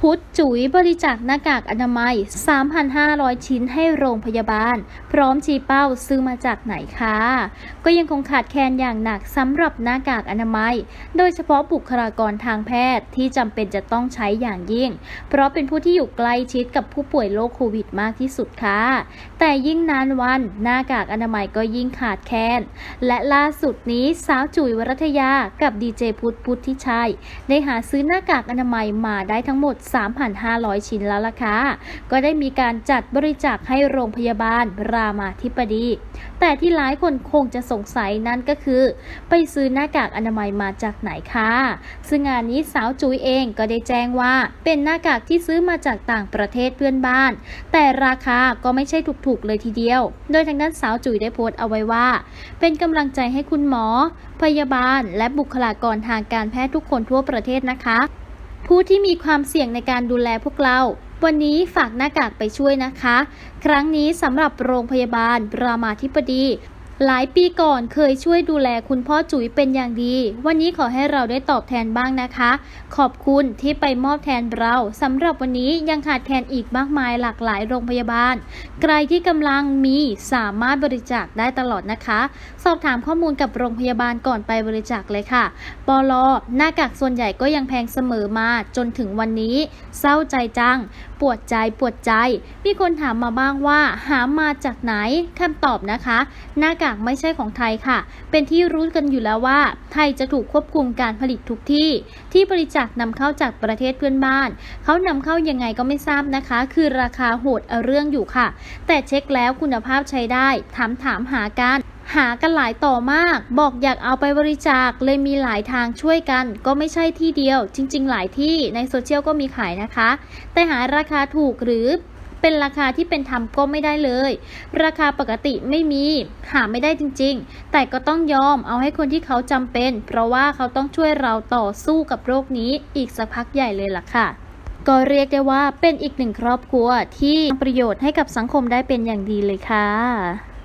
พุทธจุ๋ยบริจาคหน้ากากอนามัย 3,500 ชิ้นให้โรงพยาบาล พร้อมชี้เป้าซื้อมาจากไหนคะ ก็ยังคงขาดแคลนอย่างหนักสำหรับหน้ากากอนามัย โดยเฉพาะบุคลากรทางแพทย์ที่จำเป็นจะต้องใช้อย่างยิ่ง เพราะเป็นผู้ที่อยู่ใกล้ชิดกับผู้ป่วยโรคโควิดมากที่สุดค่ะ แต่ยิ่งนานวันหน้ากากอนามัยก็ยิ่งขาดแคลน และล่าสุดนี้สาวจุ๋ยวรัตยากับดีเจพุทธพุทธิชัยได้หาซื้อหน้ากากอนามัยมาได้ทั้งหมด3,500 ชิ้นแล้วล่ะค่ะ ก็ได้มีการจัดบริจาคให้โรงพยาบาลรามาธิบดี แต่ที่หลายคนคงจะสงสัยนั่นก็คือ ไปซื้อหน้ากากอนามัยมาจากไหนคะซึ่งงานนี้สาวจุ๋ยเองก็ได้แจ้งว่า เป็นหน้ากากที่ซื้อมาจากต่างประเทศเพื่อนบ้าน แต่ราคาก็ไม่ใช่ถูกๆเลยทีเดียว โดยทางด้านสาวจุ๋ยได้โพสต์เอาไว้ว่า เป็นกำลังใจให้คุณหมอ พยาบาลและบุคลากรทางการแพทย์ทุกคนทั่วประเทศนะคะ ผู้ที่มีความเสี่ยงในการดูแลพวกเรา วันนี้ฝากหน้ากากไปช่วยนะคะ ครั้งนี้สำหรับโรงพยาบาล รามาธิบดี หลายปีก่อนเคยช่วยดูแลคุณพ่อจุ๋ยเป็นอย่างดี วันนี้ขอให้เราได้ตอบแทนบ้างนะคะ ขอบคุณที่ไปมอบแทนเราสำหรับวันนี้ยังขาดแคลนอีกมากมายหลากหลายโรงพยาบาล ใครที่กำลังมีสามารถบริจาคได้ตลอดนะคะ สอบถามข้อมูลกับโรงพยาบาลก่อนไปบริจาคเลยค่ะปลอหน้ากากส่วนใหญ่ก็ยังแพงเสมอมาจนถึงวันนี้ เศร้าใจจัง ปวดใจปวดใจ มีคนถามมาบ้างว่า หามาจากไหนคำตอบนะคะ หน้ากากไม่ใช่ของไทยค่ะ เป็นที่รู้กันอยู่แล้วว่า ไทยจะถูกควบคุมการผลิตทุกที่ ที่บริจาคนำเข้าจากประเทศเพื่อนบ้าน เขานำเข้ายังไงก็ไม่ทราบนะคะ คือราคาโหดเอาเรื่องอยู่ค่ะ แต่เช็คแล้วคุณภาพใช้ได้ ถามถามหากันหากันหลายต่อมาก บอกอยากเอาไปบริจาคเลยมีหลายทางช่วยกัน ก็ไม่ใช่ที่เดียว จริง ๆ หลายที่ในโซเชียลก็มีขายนะคะ แต่หาราคาถูกหรือ เป็นราคาที่เป็นธรรมก็ไม่ได้เลย ราคาปกติไม่มี หาไม่ได้จริงๆ แต่ก็ต้องยอมเอาให้คนที่เขาจำเป็น เพราะว่าเขาต้องช่วยเราต่อสู้กับโรคนี้อีกสักพักใหญ่เลยล่ะค่ะก็เรียกได้ว่าเป็นอีกหนึ่งครอบครัวที่ประโยชน์ให้กับสังคมได้เป็นอย่างดีเลยค่ะ